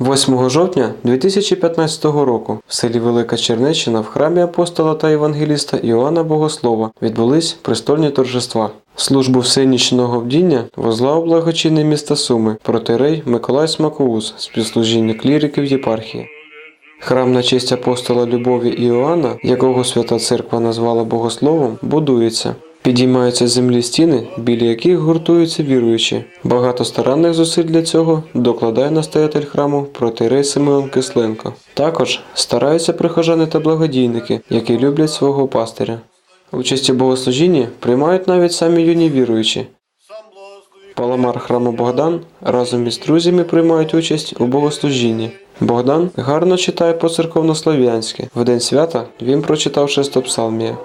8 жовтня 2015 року в селі Велика Чернеччина в храмі апостола та євангеліста Іоанна Богослова відбулись престольні торжества. Службу всенічного вдіння возглав благочинний міста Суми протирей Миколай Смакоус, співслужіння кліриків єпархії. Храм на честь апостола Любові Іоанна, якого Свята Церква назвала Богословом, будується. Підіймаються землі стіни, біля яких гуртуються віруючі. Багато старанних зусиль для цього докладає настоятель храму протирей Симеон Кисленко. Також стараються прихожани та благодійники, які люблять свого пастиря. Участь у богослужінні приймають навіть самі юні віруючі. Паламар храму Богдан разом із друзями приймають участь у богослужінні. Богдан гарно читає по церковнослов'янськи. В день свята він прочитав шестопсалмія.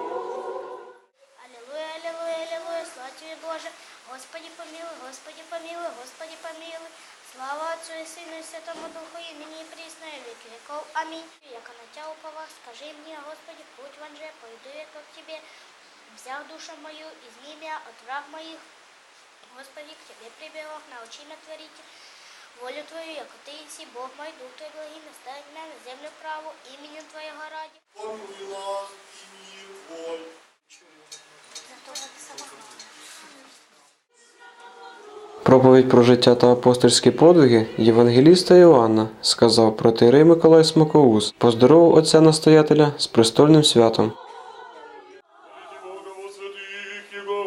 Аллилуйя, аллилуйя, аллилуйя, слава тебе, Боже. Господи помилуй, Господи помилуй, Господи помилуй. Слава Отцу и Сыну и Святому Духу, и ныне и присно, и веки веков. Аминь. Яко на тебя уповах, скажи мне, Господи, путь вон же, пойду я к тебе. Взяв душу мою, изми меня от враг моих. Господи, к тебе прибегал, научи меня творить волю Твою, яко Ты иси, Бог мой, Дух Твой благи, наставить меня на землю праву, именем Твоего ради. Проповідь про життя та апостольські подвиги Євангеліста Іоанна сказав протирей Миколай Смакоус, поздоровив отця настоятеля з престольним святом. Бога во святых Его,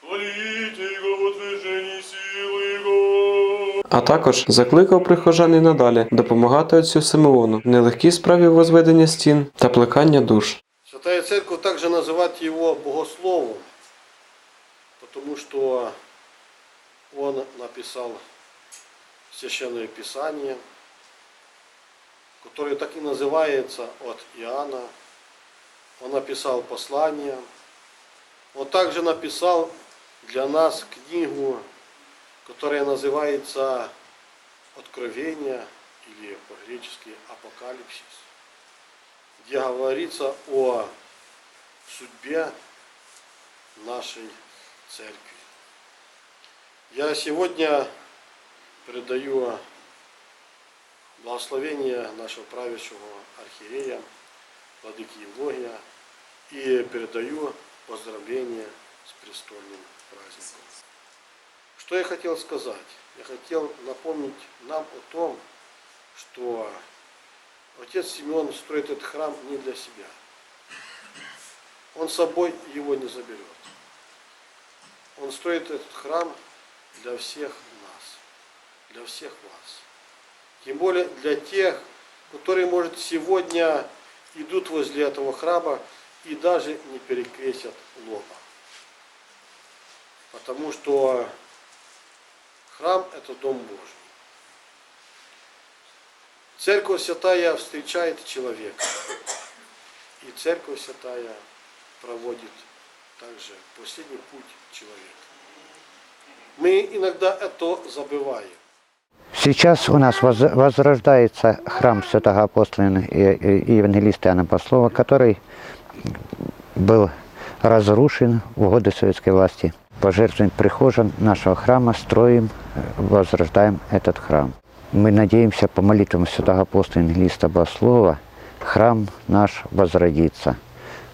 хвалите Его в движении силы Его. А також закликав прихожан і надалі допомагати отцю Симеону в нелегкій справі возведення стін та плекання душ. Святая Церковь также называет его богословом, потому что он написал Священное Писание, которое так и называется от Иоанна. Он написал послание. Он также написал для нас книгу, которая называется Откровение или по-гречески Апокалипсис где говорится о судьбе нашей церкви. Я сегодня передаю благословение нашего правящего архиерея, владыки Евлогия, и передаю поздравления с престольным праздником. Что я хотел сказать? Я хотел напомнить нам о том, что Отец Симеон строит этот храм не для себя. Он собой его не заберет. Он строит этот храм для всех нас, для всех вас. Тем более для тех, которые, может, сегодня идут возле этого храма и даже не перекрестят лоба. Потому что храм – это Дом Божий. Церковь Святая встречает человека. И Церковь Святая проводит также последний путь человека. Мы иногда это забываем. Сейчас у нас воз- возрождается храм святого апостола и евангелиста Иоанна Послова, который был разрушен в годы советской власти. Пожертвуем прихожан нашего храма, строим, возрождаем этот храм. Мы надеемся по молитвам святого апостола евангелиста Богослова храм наш возродится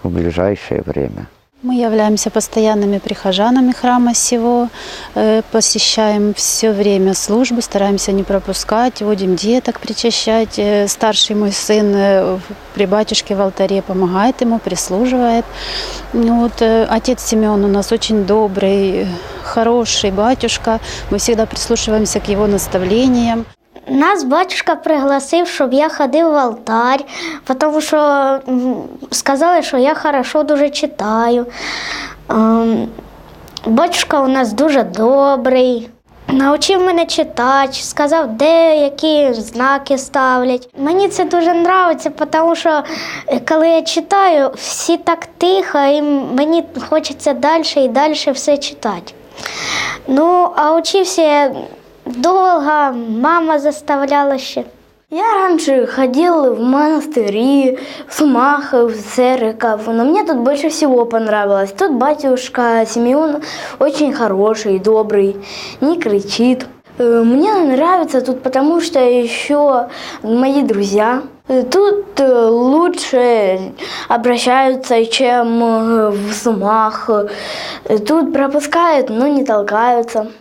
в ближайшее время. Мы являемся постоянными прихожанами храма сего, э, посещаем все время службы, стараемся не пропускать, водим деток причащать. Э, Старший мой сын э, при батюшке в алтаре помогает ему, прислуживает. Ну Вот, отец Семен у нас очень добрый, хороший батюшка. Мы всегда прислушиваемся к его наставлениям. Нас батюшка пригласив, щоб я ходив в алтарь, тому що сказали, що я хорошо дуже читаю. Ем, Батюшка у нас дуже добрий. Навчив мене читати, сказав, де які знаки ставлять. Мені це дуже подобається, тому що е, коли я читаю, всі так тихо, і мені хочеться далі і далі все читати. Ну, а учився я довго, мама заставляла ще. Я раньше ходил в монастыри, в Сумах, в церковь, но мне тут больше всего понравилось. Тут батюшка Симеон очень хороший, добрый, не кричит. Э, Мне нравится тут потому, что еще мои друзья. Э, Тут э, лучше обращаются, чем в Сумах. Тут пропускают, но не толкаются.